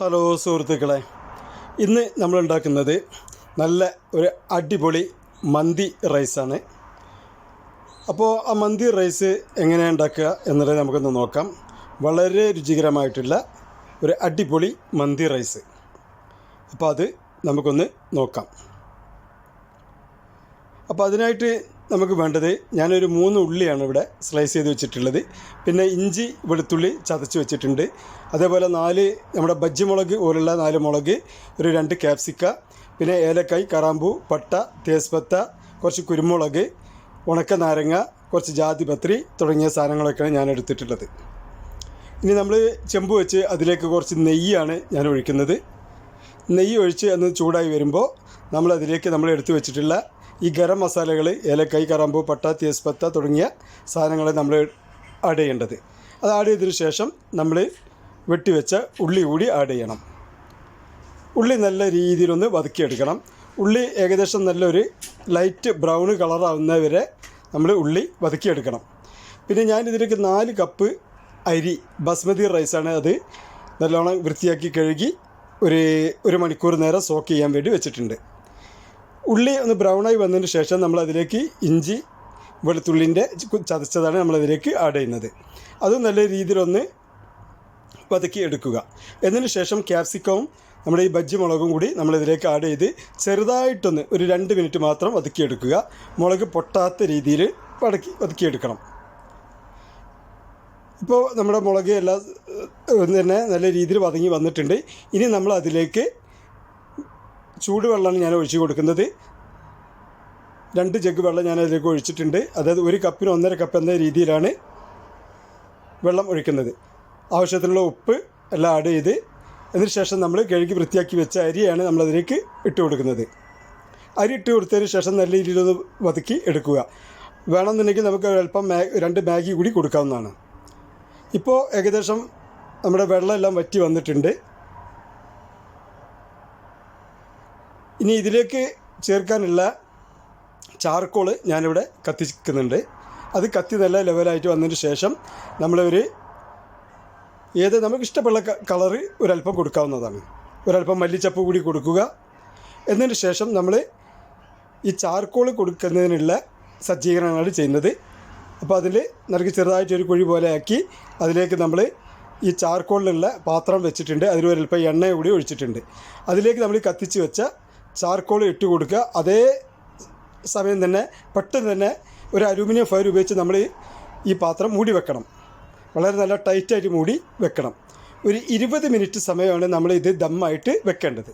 Hello സുഹൃത്തുക്കളെ. ഇന്ന് നമ്മൾ ഉണ്ടാക്കുന്നത് നല്ല ഒരു അടിപൊളി മന്തി റൈസാണ്. അപ്പോൾ ആ മന്തി റൈസ് എങ്ങനെയാണ് ഉണ്ടാക്കുക എന്നുള്ളത് നമുക്കൊന്ന് നോക്കാം. വളരെ രുചികരമായിട്ടുള്ള ഒരു അടിപൊളി മന്തി റൈസ്. അപ്പോൾ അത് നമുക്കൊന്ന് നോക്കാം. അപ്പോൾ അതിനായിട്ട് നമുക്ക് വേണ്ടത് ഞാനൊരു മൂന്ന് ഉള്ളിയാണ് ഇവിടെ സ്ലൈസ് ചെയ്ത് വെച്ചിട്ടുള്ളത്. പിന്നെ ഇഞ്ചി വെളുത്തുള്ളി ചതച്ച് വെച്ചിട്ടുണ്ട്. അതേപോലെ നാല് നമ്മുടെ ബജ്ജി മുളക് പോലുള്ള നാല് മുളക് ഒരു രണ്ട് ക്യാപ്സിക്ക പിന്നെ ഏലക്കായ് കറാമ്പൂ പട്ട തേസ്പത്ത കുറച്ച് കുരുമുളക് ഉണക്ക നാരങ്ങ കുറച്ച് ജാതിപത്രി തുടങ്ങിയ സാധനങ്ങളൊക്കെയാണ് ഞാൻ എടുത്തിട്ടുള്ളത്. ഇനി നമ്മൾ ചെമ്പ് വെച്ച് അതിലേക്ക് കുറച്ച് നെയ്യാണ് ഞാൻ ഒഴിക്കുന്നത്. നെയ്യ് ഒഴിച്ച് അന്ന് ചൂടായി വരുമ്പോൾ നമ്മൾ അതിലേക്ക് നമ്മൾ എടുത്തു വെച്ചിട്ടുള്ള ഈ ഗരം മസാലകൾ ഏലക്കായ് കറാമ്പൂ പട്ട തേസ്പത്ത തുടങ്ങിയ സാധനങ്ങൾ നമ്മൾ ആഡ് ചെയ്യേണ്ടത്. അത് ആഡ് ചെയ്തതിന് ശേഷം നമ്മൾ വെട്ടിവെച്ച ഉള്ളി കൂടി ആഡ് ചെയ്യണം. ഉള്ളി നല്ല രീതിയിലൊന്ന് വതക്കിയെടുക്കണം. ഉള്ളി ഏകദേശം നല്ലൊരു ലൈറ്റ് ബ്രൗൺ കളറാവുന്നവരെ നമ്മൾ ഉള്ളി വതക്കിയെടുക്കണം. പിന്നെ ഞാൻ ഇതിലേക്ക് നാല് കപ്പ് അരി ബസ്മതി റൈസാണ് അത് നല്ലോണം വൃത്തിയാക്കി കഴുകി ഒരു ഒരു മണിക്കൂർ നേരം സോക്ക് ചെയ്യാൻ വേണ്ടി വെച്ചിട്ടുണ്ട്. ഉള്ളി ഒന്ന് ബ്രൗണായി വന്നതിന് ശേഷം നമ്മൾ അതിലേക്ക് ഇഞ്ചി വെളുത്തുള്ളിന്റെ ചതച്ചതാണ് നമ്മളതിലേക്ക് ആഡ് ചെയ്യുന്നത്. അത് നല്ല രീതിയിലൊന്ന് വതക്കി എടുക്കുക എന്നതിന് ശേഷം ക്യാപ്സിക്കവും നമ്മുടെ ഈ ബജ്ജി മുളകും കൂടി നമ്മളിതിലേക്ക് ആഡ് ചെയ്ത് ചെറുതായിട്ടൊന്ന് ഒരു രണ്ട് മിനിറ്റ് മാത്രം വതക്കിയെടുക്കുക മുളക് പൊട്ടാത്ത രീതിയിൽ വടക്കി വതക്കിയെടുക്കണം ഇപ്പോൾ നമ്മുടെ മുളക് എല്ലാം തന്നെ നല്ല രീതിയിൽ വതങ്ങി വന്നിട്ടുണ്ട്. ഇനി നമ്മൾ അതിലേക്ക് ചൂടുവെള്ളമാണ് ഞാൻ ഒഴിച്ചു കൊടുക്കുന്നത്. രണ്ട് ജഗ് വെള്ളം ഞാൻ അതിലേക്ക് ഒഴിച്ചിട്ടുണ്ട്. അതായത് ഒരു കപ്പിന് ഒന്നര കപ്പ് എന്ന രീതിയിലാണ് വെള്ളം ഒഴിക്കുന്നത്. ആവശ്യത്തിനുള്ള ഉപ്പ് എല്ലാം ആഡ് ചെയ്ത് അതിനുശേഷം നമ്മൾ കഴുകി വൃത്തിയാക്കി വെച്ച അരിയാണ് നമ്മളതിലേക്ക് ഇട്ട് കൊടുക്കുന്നത്. അരി ഇട്ട് കൊടുത്തതിന് ശേഷം നല്ല രീതിയിലൊന്ന് വതുക്കി എടുക്കുക. വേണമെന്നുണ്ടെങ്കിൽ നമുക്ക് അല്പം രണ്ട് മാഗി കൂടി കൊടുക്കാവുന്നതാണ്. ഇപ്പോൾ ഏകദേശം നമ്മുടെ വെള്ളമെല്ലാം വറ്റി വന്നിട്ടുണ്ട്. ഇനി ഇതിലേക്ക് ചേർക്കാനുള്ള ചാർക്കോൾ ഞാനിവിടെ കത്തിക്കുന്നുണ്ട് അത് കത്തി നല്ല ലെവലായിട്ട് വന്നതിന് ശേഷം നമ്മളൊരു ഏത് നമുക്ക് ഇഷ്ടമുള്ള കളറ് ഒരല്പം കൊടുക്കാവുന്നതാണ്. ഒരല്പം മല്ലിച്ചപ്പ് കൂടി കൊടുക്കുക. എന്നതിന് ശേഷം നമ്മൾ ഈ ചാർക്കോൾ കൊടുക്കുന്നതിനുള്ള സജ്ജീകരണങ്ങൾ ചെയ്യുന്നത്. അപ്പോൾ അതിൽ നിനക്ക് ചെറുതായിട്ടൊരു കുഴി പോലെ ആക്കി അതിലേക്ക് നമ്മൾ ഈ ചാർക്കോളിലുള്ള പാത്രം വെച്ചിട്ടുണ്ട്. അതിൽ ഒരല്പം എണ്ണ കൂടി ഒഴിച്ചിട്ടുണ്ട്. അതിലേക്ക് നമ്മൾ കത്തിച്ച് വെച്ച ചാർക്കോൾ ഇട്ട് കൊടുക്കുക. അതേ സമയം തന്നെ പെട്ടെന്ന് തന്നെ ഒരു അലൂമിനിയം ഫയർ ഉപയോഗിച്ച് നമ്മൾ ഈ പാത്രം മൂടി വെക്കണം. വളരെ നല്ല ടൈറ്റായിട്ട് മൂടി വെക്കണം. ഒരു ഇരുപത് മിനിറ്റ് സമയമാണ് നമ്മൾ ഇത് ദമ്മായിട്ട് വെക്കേണ്ടത്.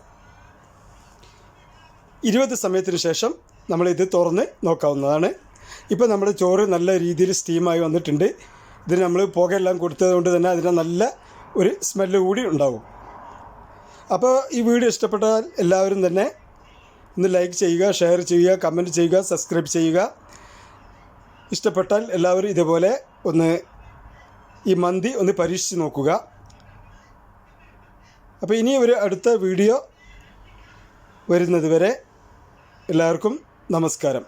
ഇരുപത് സമയത്തിന് ശേഷം നമ്മളിത് തുറന്ന് നോക്കാവുന്നതാണ്. ഇപ്പോൾ നമ്മുടെ ചോറ് നല്ല രീതിയിൽ സ്റ്റീമായി വന്നിട്ടുണ്ട്. ഇതിന് നമ്മൾ പുകയെല്ലാം കൊടുത്തത് കൊണ്ട് തന്നെ അതിന് നല്ല ഒരു സ്മെല്ല് കൂടി ഉണ്ടാവും. അപ്പോൾ ഈ വീഡിയോ ഇഷ്ടപ്പെട്ടാൽ എല്ലാവരും തന്നെ ഒന്ന് ലൈക്ക് ചെയ്യുക ഷെയർ ചെയ്യുക കമന്റ് ചെയ്യുക സബ്സ്ക്രൈബ് ചെയ്യുക. ഇഷ്ടപ്പെട്ടാൽ എല്ലാവരും ഇതുപോലെ ഒന്ന് ഈ മന്തി ഒന്ന് പരീക്ഷിച്ച് നോക്കുക. അപ്പോൾ ഇനി ഒരു അടുത്ത വീഡിയോ വരുന്നത് വരെ എല്ലാവർക്കും നമസ്കാരം.